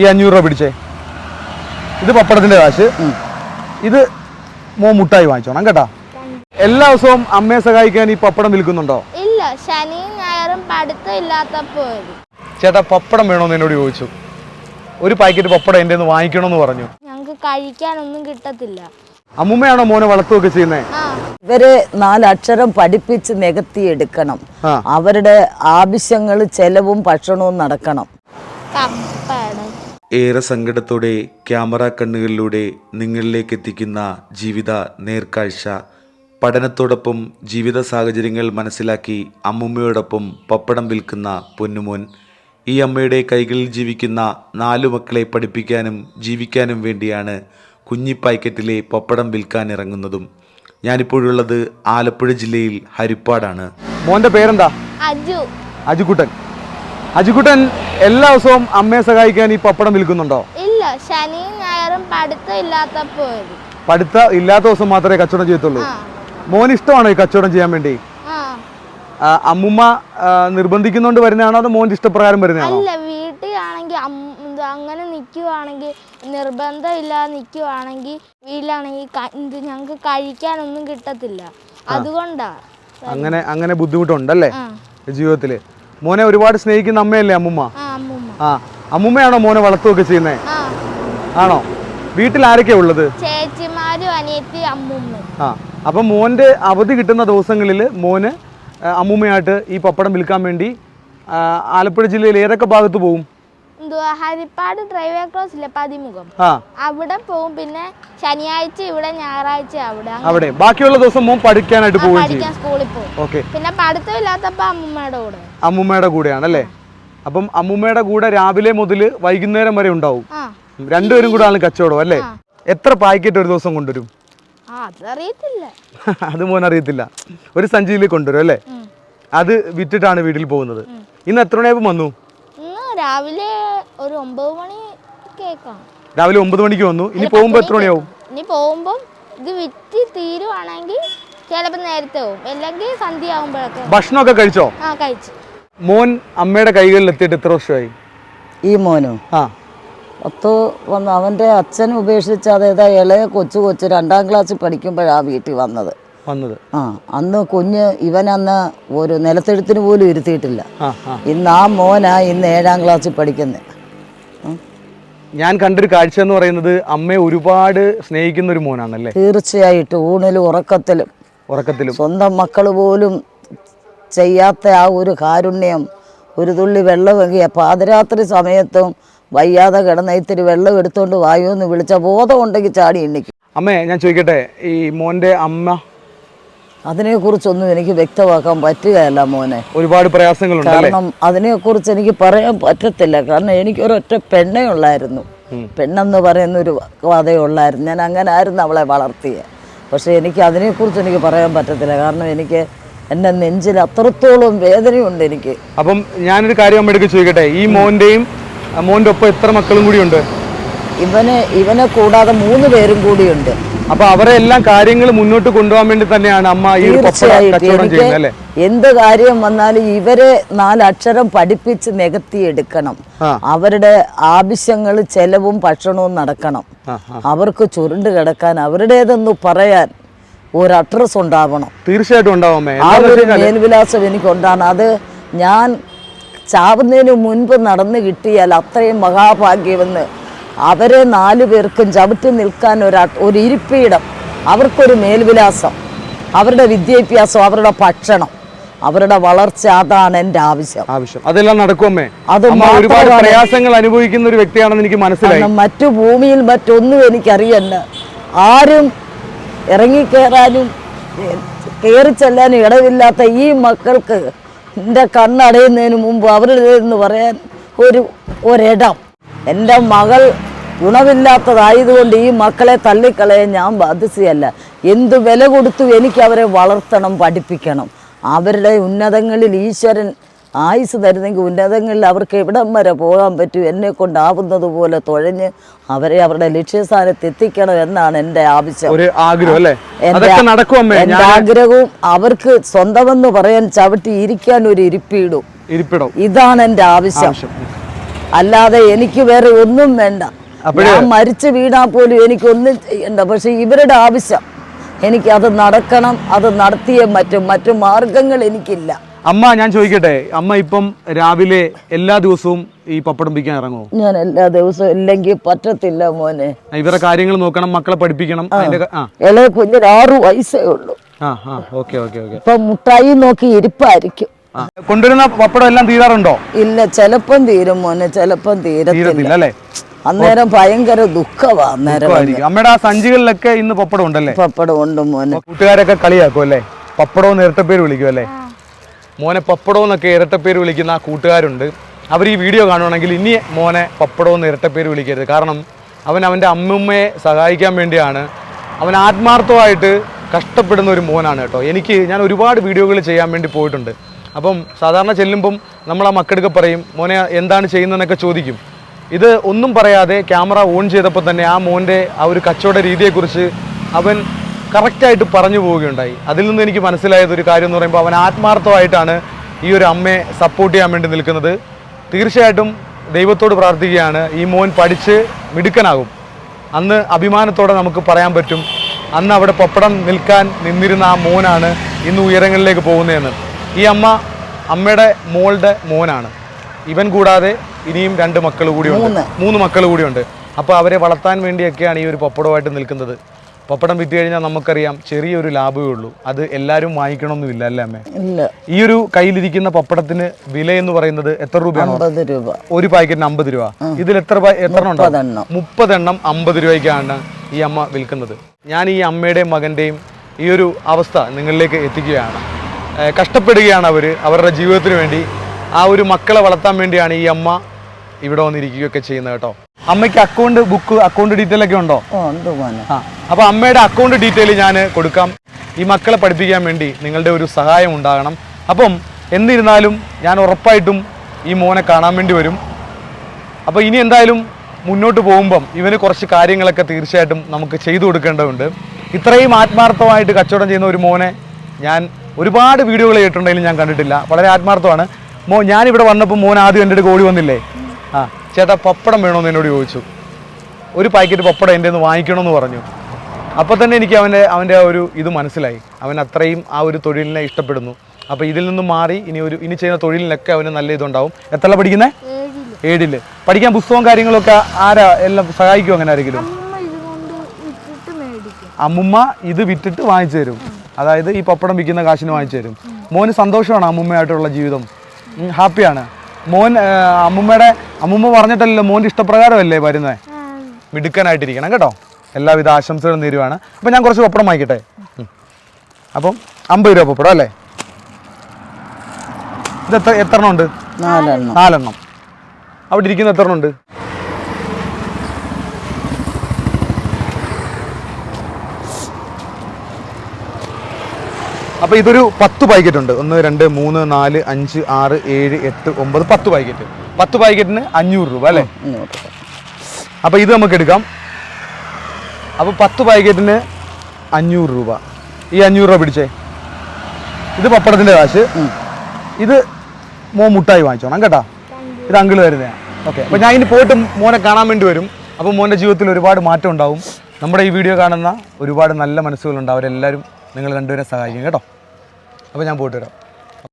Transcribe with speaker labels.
Speaker 1: ഈ അഞ്ഞൂറ് രൂപ പിടിച്ചേ ഇത് പപ്പടത്തിന്റെ കാശ് ഇത് മോ മുട്ടായി വാങ്ങിച്ചോണം കേട്ടാ എല്ലാ ദിവസവും അമ്മയെ സഹായിക്കാൻ ഈ പപ്പടം വിൽക്കുന്നുണ്ടോ
Speaker 2: ഇല്ല ശനിയും ഞായറും
Speaker 1: ചേട്ടാ പപ്പടം വേണോന്ന് എന്നോട് ചോദിച്ചു ഒരു പാക്കറ്റ് പപ്പടം എന്റെ വാങ്ങിക്കണോന്ന് പറഞ്ഞു
Speaker 2: ഞങ്ങൾക്ക് കഴിക്കാനൊന്നും കിട്ടത്തില്ല
Speaker 1: അമ്മുമ്മയാണോ മോനെ വളർത്തുകയൊക്കെ ചെയ്യുന്നത്
Speaker 3: ഇവരെ നാലക്ഷരം പഠിപ്പിച്ച് നികത്തി എടുക്കണം അവരുടെ ആവശ്യങ്ങൾ ചെലവും ഭക്ഷണവും നടക്കണം
Speaker 4: ഏറെ സങ്കടത്തോടെ ക്യാമറ കണ്ണുകളിലൂടെ നിങ്ങളിലേക്ക് എത്തിക്കുന്ന ജീവിത നേർക്കാഴ്ച പഠനത്തോടൊപ്പം ജീവിത സാഹചര്യങ്ങൾ മനസ്സിലാക്കി അമ്മൂമ്മയോടൊപ്പം പപ്പടം വിൽക്കുന്ന പൊന്നുമോൻ ഈ അമ്മയുടെ കൈകളിൽ ജീവിക്കുന്ന നാലു മക്കളെ പഠിപ്പിക്കാനും ജീവിക്കാനും വേണ്ടിയാണ് കുഞ്ഞി പായ്ക്കറ്റിലെ പപ്പടം വിൽക്കാൻ ഇറങ്ങുന്നതും ഞാനിപ്പോഴുള്ളത് ആലപ്പുഴ ജില്ലയിൽ ഹരിപ്പാടാണ്
Speaker 1: മോന്റെ പേരെന്താ അജു അജുക്കുട്ടൻ അജിക്കുട്ടൻ എല്ലാ ദിവസവും അമ്മയെ സഹായിക്കാൻ ഈ പപ്പടം വിൽക്കുന്നുണ്ടോ
Speaker 2: ഇല്ല ശനിയും ഞായറും പഠിത്തം ഇല്ലാത്തപ്പോ
Speaker 1: പഠിത്ത ഇല്ലാത്ത ദിവസം മാത്രമേ കച്ചവടം ചെയ്യത്തുള്ളൂ മോൻ ഇഷ്ടമാണോ ഈ കച്ചവടം ചെയ്യാൻ വേണ്ടി അമ്മുമ്മ നിർബന്ധിക്കുന്നോണ്ട് വരുന്നതാണോ അതോ മോന്റെ ഇഷ്ടപ്രകാരം വരുന്നതാണോ
Speaker 2: അല്ല വീട്ടിലാണെങ്കിൽ അങ്ങനെ നിൽക്കുവാണെങ്കിൽ നിർബന്ധമില്ലാതെ നിൽക്കുവാണെങ്കിൽ വീട്ടിലാണെങ്കിൽ ഞങ്ങൾക്ക് കഴിക്കാനൊന്നും കിട്ടത്തില്ല അതുകൊണ്ടാ
Speaker 1: അങ്ങനെ അങ്ങനെ ബുദ്ധിമുട്ടുണ്ടല്ലേ ജീവിതത്തില് മോനെ ഒരുപാട് സ്നേഹിക്കുന്ന അമ്മയല്ലേ അമ്മുമ്മ ആ അമ്മുമ്മയാണോ മോനെ വളർത്തുകയൊക്കെ ചെയ്യുന്നേ ആണോ വീട്ടിൽ ആരൊക്കെയാ ഉള്ളത് ആ അപ്പൊ മോന്റെ അവധി കിട്ടുന്ന ദിവസങ്ങളിൽ മോന് അമ്മുമ്മയായിട്ട് ഈ പപ്പടം വിൽക്കാൻ വേണ്ടി ആലപ്പുഴ ജില്ലയിൽ ഏതൊക്കെ ഭാഗത്ത് പോകും
Speaker 2: എന്തുവാ ഹരിപ്പാട് ഡ്രൈവേ ക്രോസ് ഇല്ല പതിമുഖം അവിടെ പോവും പിന്നെ ശനിയാഴ്ച ഇവിടെ ഞായറാഴ്ച അവിടെ
Speaker 1: അവിടെ ബാക്കിയുള്ള ദിവസം പഠിക്കാനായിട്ട് പോകും
Speaker 2: പഠിക്കാൻ സ്കൂളിൽ പോകും പിന്നെ പഠിത്തം ഇല്ലാത്തപ്പോ അമ്മൂമ്മയുടെ കൂടെ
Speaker 1: അമ്മൂമ്മയുടെ കൂടെയാണ് അല്ലേ അപ്പം അമ്മൂമ്മയുടെ കൂടെ രാവിലെ മുതൽ വൈകുന്നേരം വരെ ഉണ്ടാവും രണ്ടുപേരും കൂടെ ആണ് കച്ചവടം അല്ലേ എത്ര പാക്കറ്റ് ഒരു ദിവസം കൊണ്ടുവരും അത് മോൻ അറിയത്തില്ല ഒരു സഞ്ചിയിൽ കൊണ്ടുവരും അല്ലേ അത് വിറ്റിട്ടാണ് വീട്ടിൽ പോകുന്നത് ഇന്ന് എത്ര മണിയാവും വന്നു
Speaker 2: രാവിലെ ഒരു ഒമ്പത് മണി കേക്കാണ്
Speaker 1: രാവിലെ ഒമ്പത് മണിക്ക് വന്നു ഇനി പോകുമ്പോ എത്ര മണിയാവും
Speaker 2: ഇനി പോകുമ്പോ ഇത് വിറ്റ് തീരുവാണെങ്കിൽ ചിലപ്പോ നേരത്തെ പോകും അല്ലെങ്കിൽ സന്ധ്യ ആവുമ്പോഴൊക്കെ
Speaker 1: ഭക്ഷണമൊക്കെ കഴിച്ചോ ആ കഴിച്ചു മോൻ അമ്മയുടെ കൈകളിൽ എത്തിയിട്ട് എത്ര വർഷമായി ഈ മോനോ ആ
Speaker 3: ഒത്തു വന്ന് അവൻ്റെ അച്ഛൻ ഉപേക്ഷിച്ച് അതായത് ഇളയ കൊച്ചു കൊച്ചു രണ്ടാം ക്ലാസ്സിൽ പഠിക്കുമ്പോഴാണ് വീട്ടിൽ വന്നത് വന്നത് ആ അന്ന് കുഞ്ഞ് ഇവനന്ന് ഒരു നിലത്തെഴുത്തിന് പോലും ഇരുത്തിയിട്ടില്ല ഇന്ന് ആ മോനാ ഇന്ന് ഏഴാം ക്ലാസ്സിൽ പഠിക്കുന്നത്
Speaker 1: ഞാൻ കണ്ടൊരു കാഴ്ച എന്ന് പറയുന്നത് അമ്മയെ ഒരുപാട് സ്നേഹിക്കുന്ന ഒരു മോനാണല്ലേ
Speaker 3: തീർച്ചയായിട്ടും ഊണിലും ഉറക്കത്തിലും ഉറക്കത്തിലും സ്വന്തം മക്കൾ പോലും ചെയ്യാത്ത ആ ഒരു കാരുണ്യം ഒരു തുള്ളി വെള്ളമെങ്കിൽ പാതിരാത്രി സമയത്തും വയ്യാതെ കിടന്ന ഇത്തിരി വെള്ളം എടുത്തുകൊണ്ട് വായു എന്ന് വിളിച്ച ബോധം ഉണ്ടെങ്കിൽ ചാടി എണ്ണിക്കും
Speaker 1: അമ്മേ ഞാൻ ചോദിക്കട്ടെ ഈ മോൻ്റെ അമ്മ
Speaker 3: അതിനെക്കുറിച്ചൊന്നും എനിക്ക് വ്യക്തമാക്കാൻ പറ്റുകയല്ല മോനെ
Speaker 1: ഒരുപാട് പ്രയാസങ്ങളുണ്ട് കാരണം
Speaker 3: അതിനെക്കുറിച്ച് എനിക്ക് പറയാൻ പറ്റത്തില്ല കാരണം എനിക്ക് ഒരൊറ്റ പെണ്ണേ ഉള്ളായിരുന്നു പെണ്ണെന്ന് പറയുന്ന ഒരു കഥയേ ഉള്ളായിരുന്നു ഞാൻ അങ്ങനെ ആയിരുന്നു അവളെ വളർത്തിയത് പക്ഷേ എനിക്ക് അതിനെക്കുറിച്ച് എനിക്ക് പറയാൻ പറ്റത്തില്ല കാരണം എനിക്ക് എൻ്റെ നെഞ്ചിൽ അത്രത്തോളം വേദനയുണ്ട് എനിക്ക്
Speaker 1: അപ്പം ഞാനൊരു കാര്യം ചോദിക്കട്ടെ ഈ മോൻ്റെയും മോൻ്റെ ഒപ്പം എത്ര മക്കളും കൂടി ഉണ്ട്
Speaker 3: ഇവന് ഇവനെ കൂടാതെ മൂന്ന് പേരും കൂടിയുണ്ട്
Speaker 1: അപ്പൊ അവരെ എല്ലാം കാര്യങ്ങൾ മുന്നോട്ട് കൊണ്ടുപോകാൻ വേണ്ടി തന്നെയാണ് അമ്മ ഈ തീർച്ചയായിട്ടും
Speaker 3: എന്ത് കാര്യം വന്നാലും ഇവരെ നാലക്ഷരം പഠിപ്പിച്ച് നികത്തിയെടുക്കണം അവരുടെ ആവശ്യങ്ങൾ ചെലവും ഭക്ഷണവും നടക്കണം അവർക്ക് ചുരുണ്ട് കിടക്കാൻ അവരുടേതെന്ന് പറയാൻ ഒരു അഡ്രസ് ഉണ്ടാവണം
Speaker 1: തീർച്ചയായിട്ടും
Speaker 3: ആ ഒരു മേൽവിലാസം എനിക്ക് അത് ഞാൻ ചാവുന്നതിന് മുൻപ് നടന്നു കിട്ടിയാൽ അത്രയും മഹാഭാഗ്യമെന്ന് അവരെ നാലു പേർക്കും ചവിട്ടി നിൽക്കാൻ ഒരാ ഒരു ഇരിപ്പിടം അവർക്കൊരു മേൽവിലാസം അവരുടെ വിദ്യാഭ്യാസം അവരുടെ ഭക്ഷണം അവരുടെ വളർച്ച അതാണ് എന്റെ ആവശ്യം
Speaker 1: ആവശ്യം അതെല്ലാം നടക്കുമേ അത് ഒരുപാട് പ്രയാസങ്ങൾ അനുഭവിക്കുന്ന ഒരു വ്യക്തിയാണെന്ന് എനിക്ക് മനസ്സിലായി
Speaker 3: മറ്റു ഭൂമിയിൽ മറ്റൊന്നും എനിക്കറിയല്ല ആരും ഇറങ്ങിക്കയറാനും കയറി ചെല്ലാനും ഇടവില്ലാത്ത ഈ മക്കൾക്ക് എൻ്റെ കണ്ണടയുന്നതിന് മുമ്പ് അവരുടെ എന്ന് പറയാൻ ഒരു ഒരിടം എൻ്റെ മകൾ ഗുണമില്ലാത്തതായതുകൊണ്ട് ഈ മക്കളെ തള്ളിക്കളയാൻ ഞാൻ ബാധ്യസ്ഥയല്ല എന്ത് വില കൊടുത്തു എനിക്ക് അവരെ വളർത്തണം പഠിപ്പിക്കണം അവരുടെ ഉന്നതങ്ങളിൽ ഈശ്വരൻ ആയുസ് തരുന്നെങ്കിൽ ഉന്നതങ്ങളിൽ അവർക്ക് എവിടം വരെ പോകാൻ പറ്റും എന്നെ കൊണ്ടാവുന്നത് പോലെ തുഴഞ്ഞ് അവരെ അവരുടെ ലക്ഷ്യസ്ഥാനത്ത് എത്തിക്കണം എന്നാണ് എൻ്റെ ആവശ്യം
Speaker 1: ഒരു ആഗ്രഹം അല്ലേ എൻ്റെ
Speaker 3: ആഗ്രഹവും അവർക്ക് സ്വന്തമെന്ന് പറയാൻ ചവിട്ടി ഇരിക്കാൻ ഒരു ഇരിപ്പിടും ഇരിപ്പിടും ഇതാണ് എൻ്റെ ആവശ്യം അല്ലാതെ എനിക്ക് വേറെ ഒന്നും വേണ്ട ഞാൻ മരിച്ച വീടാ പോലും എനിക്കൊന്നും ചെയ്യണ്ട പക്ഷെ ഇവരുടെ ആവശ്യം എനിക്ക് അത് നടക്കണം അത് നടത്തിയേ മറ്റും മറ്റു മാർഗങ്ങൾ എനിക്കില്ല
Speaker 1: അമ്മ ഞാൻ ചോദിക്കട്ടെ അമ്മ ഇപ്പം രാവിലെ എല്ലാ ദിവസവും ഈ പപ്പടം പിടിക്കാൻ ഇറങ്ങുമോ
Speaker 3: ഞാൻ എല്ലാ ദിവസവും ഇല്ലെങ്കിൽ പറ്റത്തില്ല മോനെ
Speaker 1: ഇവരെ കാര്യങ്ങൾ നോക്കണം മക്കളെ പഠിപ്പിക്കണം
Speaker 3: ഇളയ കുഞ്ഞിന് ആറു വയസ്സേ ഉള്ളൂ ഇപ്പൊ മുട്ടായി നോക്കി ഇരിപ്പായിരിക്കും
Speaker 1: കൊണ്ടുവരുന്ന പപ്പടം എല്ലാം തീരാറുണ്ടോ
Speaker 3: ഇല്ല ചെലപ്പം തീരും മോനെ ചെലപ്പം
Speaker 1: തീരത്തില്ല അല്ലേ
Speaker 3: അന്നേരം ഭയങ്കര ദുഃഖമാ
Speaker 1: ആ സഞ്ചികളിലൊക്കെ ഇന്ന് പപ്പടം ഉണ്ടല്ലേ
Speaker 3: പപ്പടം ഉണ്ട് മോനെ
Speaker 1: കൂട്ടുകാരൊക്കെ കളിയാക്കും അല്ലേ പപ്പടവും ഇരട്ടപ്പേര് വിളിക്കും അല്ലേ മോനെ പപ്പടവും എന്നൊക്കെ ഇരട്ടപ്പേര് വിളിക്കുന്ന ആ കൂട്ടുകാരുണ്ട് അവർ ഈ വീഡിയോ കാണുവാണെങ്കിൽ ഇനി മോനെ പപ്പടവും ഇരട്ടപ്പേര് വിളിക്കരുത് കാരണം അവൻ അവൻ്റെ അമ്മമ്മയെ സഹായിക്കാൻ വേണ്ടിയാണ് അവൻ ആത്മാർത്ഥമായിട്ട് കഷ്ടപ്പെടുന്ന ഒരു മോനാണ് കേട്ടോ എനിക്ക് ഞാൻ ഒരുപാട് വീഡിയോകൾ ചെയ്യാൻ വേണ്ടി പോയിട്ടുണ്ട് അപ്പം സാധാരണ ചെല്ലുമ്പം നമ്മൾ ആ മക്കൾക്ക് പറയും മോനെ എന്താണ് ചെയ്യുന്നതെന്നൊക്കെ ചോദിക്കും ഇത് ഒന്നും പറയാതെ ക്യാമറ ഓൺ ചെയ്തപ്പോൾ തന്നെ ആ മോൻ്റെ ആ ഒരു കച്ചവട രീതിയെക്കുറിച്ച് അവൻ കറക്റ്റായിട്ട് പറഞ്ഞു പോവുകയുണ്ടായി അതിൽ നിന്ന് എനിക്ക് മനസ്സിലായത് ഒരു കാര്യം എന്ന് പറയുമ്പോൾ അവൻ ആത്മാർത്ഥമായിട്ടാണ് ഈ ഒരു അമ്മയെ സപ്പോർട്ട് ചെയ്യാൻ വേണ്ടി നിൽക്കുന്നത് തീർച്ചയായിട്ടും ദൈവത്തോട് പ്രാർത്ഥിക്കുകയാണ് ഈ മോൻ പഠിച്ച് മിടുക്കനാകും അന്ന് അഭിമാനത്തോടെ നമുക്ക് പറയാൻ പറ്റും അന്ന് അവിടെ പപ്പടം നിൽക്കാൻ നിന്നിരുന്ന ആ മോനാണ് ഇന്ന് ഉയരങ്ങളിലേക്ക് പോകുന്നതെന്ന് ഈ അമ്മ അമ്മയുടെ മോളുടെ മോനാണ് ഇവൻ കൂടാതെ ഇനിയും രണ്ട് മക്കൾ കൂടിയുണ്ട് മൂന്ന് മക്കൾ കൂടിയുണ്ട് അപ്പോൾ അവരെ വളർത്താൻ വേണ്ടിയൊക്കെയാണ് ഈ ഒരു പപ്പടമായിട്ട് നിൽക്കുന്നത് പപ്പടം വിറ്റ് കഴിഞ്ഞാൽ നമുക്കറിയാം ചെറിയൊരു ലാഭമേ ഉള്ളൂ അത് എല്ലാവരും വാങ്ങിക്കണമെന്നില്ല അല്ലേ അമ്മേ ഈ ഒരു കയ്യിലിരിക്കുന്ന പപ്പടത്തിന് വില എന്ന് പറയുന്നത് എത്ര
Speaker 3: രൂപയാണ് രൂപ
Speaker 1: ഒരു പാക്കറ്റിന് അമ്പത് രൂപ ഇതിൽ എത്ര എത്ര മുപ്പതെണ്ണം അമ്പത് രൂപയ്ക്കാണ് ഈ അമ്മ വിൽക്കുന്നത് ഞാൻ ഈ അമ്മയുടെയും മകൻ്റെയും ഈ ഒരു അവസ്ഥ നിങ്ങളിലേക്ക് എത്തിക്കുകയാണ് കഷ്ടപ്പെടുകയാണ് അവർ അവരുടെ ജീവിതത്തിന് വേണ്ടി ആ ഒരു മക്കളെ വളർത്താൻ വേണ്ടിയാണ് ഈ അമ്മ ഇവിടെ വന്നിരിക്കുകയൊക്കെ ചെയ്യുന്നത് കേട്ടോ അമ്മയ്ക്ക് അക്കൗണ്ട് ബുക്ക് അക്കൗണ്ട് ഡീറ്റെയിൽ ഒക്കെ ഉണ്ടോ അപ്പൊ അമ്മയുടെ അക്കൗണ്ട് ഡീറ്റെയിൽ ഞാൻ കൊടുക്കാം ഈ മക്കളെ പഠിപ്പിക്കാൻ വേണ്ടി നിങ്ങളുടെ ഒരു സഹായം ഉണ്ടാകണം അപ്പം എന്നിരുന്നാലും ഞാൻ ഉറപ്പായിട്ടും ഈ മോനെ കാണാൻ വേണ്ടി വരും അപ്പോൾ ഇനി എന്തായാലും മുന്നോട്ട് പോകുമ്പം ഇവന് കുറച്ച് കാര്യങ്ങളൊക്കെ തീർച്ചയായിട്ടും നമുക്ക് ചെയ്തു കൊടുക്കേണ്ടതുണ്ട് ഇത്രയും ആത്മാർത്ഥമായിട്ട് കച്ചവടം ചെയ്യുന്ന ഒരു മോനെ ഞാൻ ഒരുപാട് വീഡിയോകൾ ചെയ്തിട്ടുണ്ടെങ്കിലും ഞാൻ കണ്ടിട്ടില്ല വളരെ ആത്മാർത്ഥമാണ് മോ ഞാനിവിടെ വന്നപ്പോൾ മോൻ ആദ്യം എൻ്റെ അടുത്ത് ഓടി വന്നില്ലേ ആ ചേട്ടാ പപ്പടം വേണമെന്ന് എന്നോട് ചോദിച്ചു ഒരു പാക്കറ്റ് പപ്പടം എൻ്റെ ഒന്ന് വാങ്ങിക്കണമെന്ന് പറഞ്ഞു അപ്പോൾ തന്നെ എനിക്ക് അവൻ്റെ അവൻ്റെ ആ ഒരു ഇത് മനസ്സിലായി അവൻ അത്രയും ആ ഒരു തൊഴിലിനെ ഇഷ്ടപ്പെടുന്നു അപ്പോൾ ഇതിൽ നിന്നും മാറി ഇനി ഒരു ഇനി ചെയ്യുന്ന തൊഴിലിനൊക്കെ അവന് നല്ല ഇതുണ്ടാവും എത്ര പഠിക്കുന്നത് ഏഴില് പഠിക്കാൻ പുസ്തകവും കാര്യങ്ങളൊക്കെ ആരാ എല്ലാം സഹായിക്കും അങ്ങനെ ആരെങ്കിലും അമ്മുമ്മ ഇത് വിറ്റിട്ട് വാങ്ങിച്ചു തരും അതായത് ഈ പപ്പടം വിൽക്കുന്ന കാശിന് വാങ്ങിച്ചു തരും മോന് സന്തോഷമാണ് അമ്മുമ്മയായിട്ടുള്ള ജീവിതം ഹാപ്പിയാണ് മോൻ അമ്മൂമ്മയുടെ അമ്മൂമ്മ പറഞ്ഞിട്ടല്ലോ മോൻ്റെ ഇഷ്ടപ്രകാരമല്ലേ വരുന്നത് മിടുക്കാനായിട്ടിരിക്കണം കേട്ടോ എല്ലാവിധ ആശംസകളും തരുവാണ് അപ്പം ഞാൻ കുറച്ച് പപ്പടം വാങ്ങിക്കട്ടെ അപ്പം അമ്പത് രൂപ പപ്പടം അല്ലേ ഇത് എത്ര എത്ര എണ്ണം ഉണ്ട് നാലെണ്ണം അവിടെ ഇരിക്കുന്ന എത്ര എണ്ണം ഉണ്ട് അപ്പോൾ ഇതൊരു പത്ത് പാക്കറ്റ് ഉണ്ട് ഒന്ന് രണ്ട് മൂന്ന് നാല് അഞ്ച് ആറ് ഏഴ് എട്ട് ഒമ്പത് പത്ത് പാക്കറ്റ് പത്ത് പാക്കറ്റിന് അഞ്ഞൂറ് രൂപ അല്ലേ അപ്പോൾ ഇത് നമുക്ക് എടുക്കാം അപ്പോൾ പത്ത് പാക്കറ്റിന് അഞ്ഞൂറ് രൂപ ഈ അഞ്ഞൂറ് രൂപ പിടിച്ചേ ഇത് പപ്പടത്തിൻ്റെ കാശ് ഇത് മോ മുട്ടായി വാങ്ങിച്ചോണം കേട്ടാ ഇത് അങ്കിൾ വരുന്നതാണ് ഓക്കെ അപ്പോൾ ഞാൻ ഇനി പോയിട്ട് മോനെ കാണാൻ വേണ്ടി വരും അപ്പോൾ മോൻ്റെ ജീവിതത്തിൽ ഒരുപാട് മാറ്റം ഉണ്ടാവും നമ്മുടെ ഈ വീഡിയോ കാണുന്ന ഒരുപാട് നല്ല മനസ്സുകളുണ്ട് അവരെല്ലാവരും നിങ്ങൾ രണ്ടുപേരെ സഹായിക്കും കേട്ടോ അപ്പോൾ ഞാൻ പോയിട്ട് വരാം